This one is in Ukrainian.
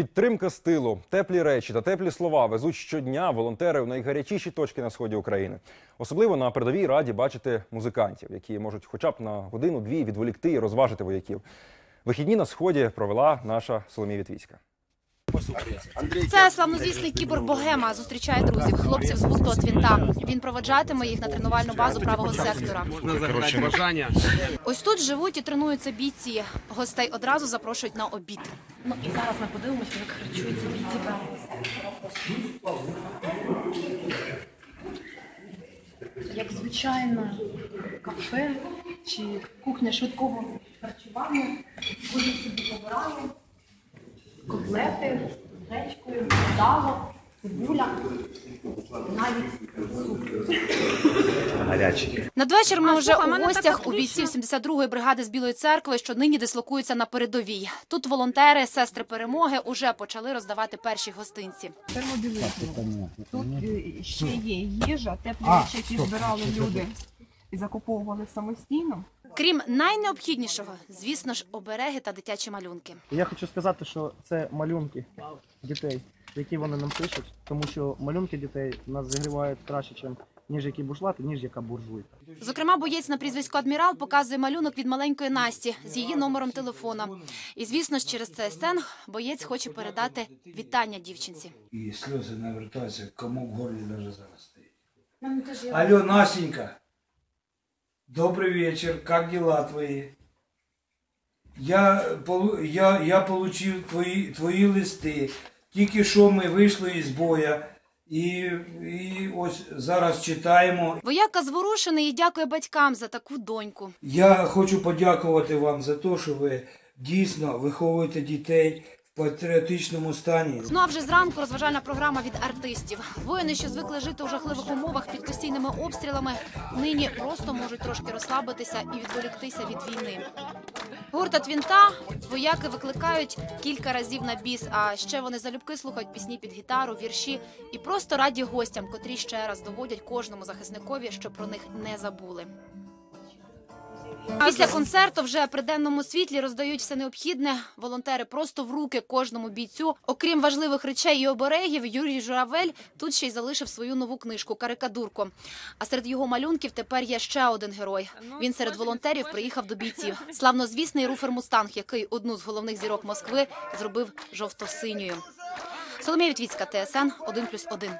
Підтримка з тилу, теплі речі та теплі слова везуть щодня волонтери в найгарячіші точки на сході України. Особливо на передовій раді бачити музикантів, які можуть хоча б на годину-дві відволікти і розважити вояків. Вихідні на сході провела наша Соломія Вітвіцька. Це славнозвісний кіборг Богема зустрічає друзів, хлопців з гурту Твінта. Він проведжатиме їх на тренувальну базу правого сектора. Ось тут живуть і тренуються бійці. Гостей одразу запрошують на обід. Ну і зараз ми подивимося, як харчуються бійці. Як звичайне кафе чи кухня швидкого харчування. вони собі обирали котлети, гречкою, сало, цибуля, навіть суп. Надвечір ми вже у гостях у бійців 72-ї бригади з Білої церкви, що нині дислокуються на передовій. Тут волонтери, сестри перемоги, уже почали роздавати перші гостинці. Тут е, ще є їжа, теплі речі, які збирали люди і закуповували самостійно. Крім найнеобхіднішого, звісно ж, обереги та дитячі малюнки. Я хочу сказати, що це малюнки дітей, які вони нам пишуть, тому що малюнки дітей нас зігрівають краще, ніж які бушлати, ніж яка буржуйка. Зокрема, боєць на прізвисько адмірал показує малюнок від маленької Насті з її номером телефона. І звісно ж, через цей ЦСН боєць хоче передати вітання дівчинці. И слезы навертаются, комок в горле даже зараз стоит. Алло, Настенька. Добрый вечер, как дела твои? Я, я, я получив твої, твої листи. Тільки що ми вийшли із боя. І, і ось зараз читаємо. Вояка зворушений і дякує батькам за таку доньку. Я хочу подякувати вам за те, що ви дійсно виховуєте дітей в патріотичному стані. Ну а вже зранку розважальна програма від артистів. Воїни, що звикли жити у жахливих умовах під постійними обстрілами, нині просто можуть трошки розслабитися і відволіктися від війни. Гурта Твінта вояки викликають кілька разів на біс. А ще вони залюбки слухають пісні під гітару, вірші і просто раді гостям, котрі ще раз доводять кожному захисникові, що про них не забули. Після концерту вже при денному світлі роздають все необхідне. Волонтери просто в руки кожному бійцю. Окрім важливих речей і оберегів, Юрій Журавель тут ще й залишив свою нову книжку Карикадурку. А серед його малюнків тепер є ще один герой. Він серед волонтерів приїхав до бійців. Славнозвісний руфер Мустанг, який одну з головних зірок Москви зробив жовто-синьою. Соломія Вітвіцька, ТСН 1+,1.